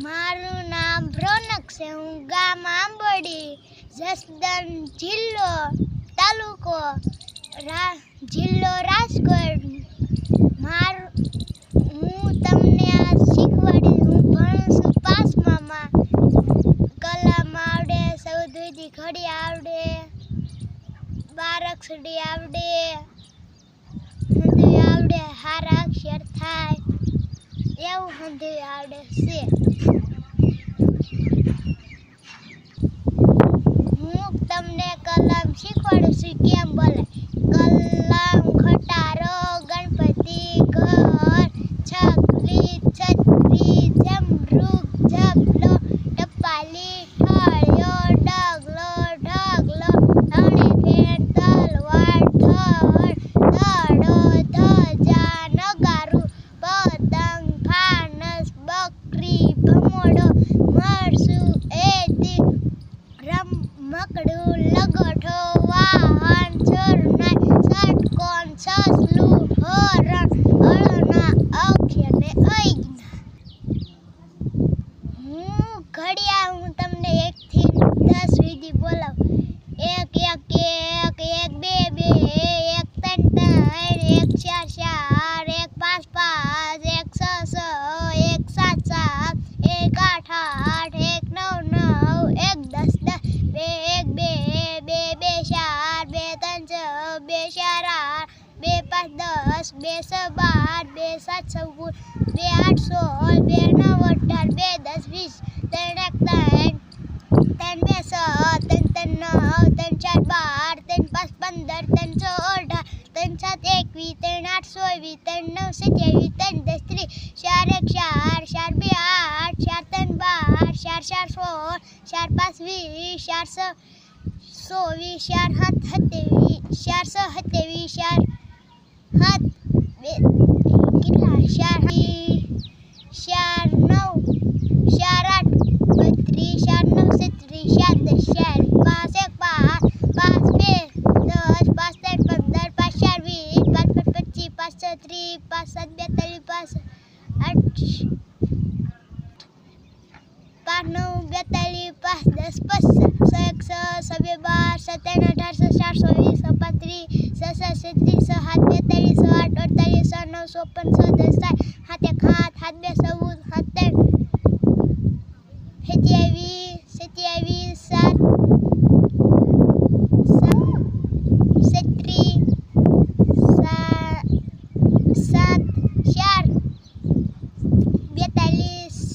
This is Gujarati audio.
મારું નામ રોનક છે. હું ગામ આંબોડી જસદન જિલ્લો તાલુકો રા, જિલ્લો રાજકોટ. મારું, હું તમને આ શીખવાડીશ હું ભણું છું પાંચમામાં. કલમ આવડે સૌથી ઘડી આવડે બારક્ષડી આવડે હંધુય આવડે, હારા અક્ષર થાય. એવું હંધુય આવડે છે હું તમને કલમ શીખવાડું છું કેમ બોલે કલમ ખટારો ગણપતિ ઘર છકલી છત્રી જમરૂક ઝબલો ટપાલી ઠળિયો ડગલો ઢગલો ધણે ફેર તલવાર થડ દડો ધજા નગારું પતંગ ફાનસ બકરી ભમોડો મરસું એદી રમકડું લગઠો વાહન ચરનાય ષટકોણ સસલું હરણ અળના અક્ષર ને અજ્ઞા હું ઘડિયા હું તમને એક થી દસ સુધી બોલાવું એક એક એક એક બે બે એક ત્રણ ત્રણ એક ચાર ચાર એક પાંચ પાંચ એક છ છ એક સાત સાત એક આઠ આઠ એક નવ નવ એક દસ દસ બે એક બે બે બે ચાર બે ત્રણ છ બે ચાર આઠ બે પાંચ દસ, બે છ બાર, બે સાત, છવ્વીસ, બે આઠ સોળ બે નવ, અઢાર, બે દસ, વીસ, ત્રણ ત્રણ ત્રણ બે છ ત્રણ ત્રણ નવ, ત્રણ ચાર, બાર, ત્રણ પાંચ, પંદર, ત્રણ છ, અઢાર, ત્રણ સાત, એકવીસ, ત્રણ આઠ સોવીસ ત્રણ નવ, સત્યાવીસ, ત્રણ દસ, ત્રીસ, ચાર એક, ચાર ચાર બે આઠ, ચાર ત્રણ બાર, ચાર ચાર સોળ, ચાર પાંચ, વીસ, ચાર છ સોવીસ, ચાર સાત, સત્યાવીસ, ચાર છ સત્યાવીસ, ચાર સાત બે કેટલા ચાર ઈ- ચાર નવ ચાર આઠ બત્રીસ ચાર નવ છત્રીસ ચાર દસ ચાર પાંચ એક પાંચ પાંચ બે દસ પાંચ ત્રણ પંદર પાંચ ચાર વીસ પાંચ પાંચ પચીસ પાંચ છ સાત બેતાલીસ પાંચ આઠ પાંચ નવ બેતાલીસ પાંચ દસ પચાસ સો એક સો બે, બાર, સો ત્રણ અઢાર સો ચાર સો વીસ, સો પાંત્રીસ, સો સાત છત્રીસ, સો સાત, બેતાલીસ, સો આઠ, અડતાલીસ, સો નવ પંચ સો દસ, સાત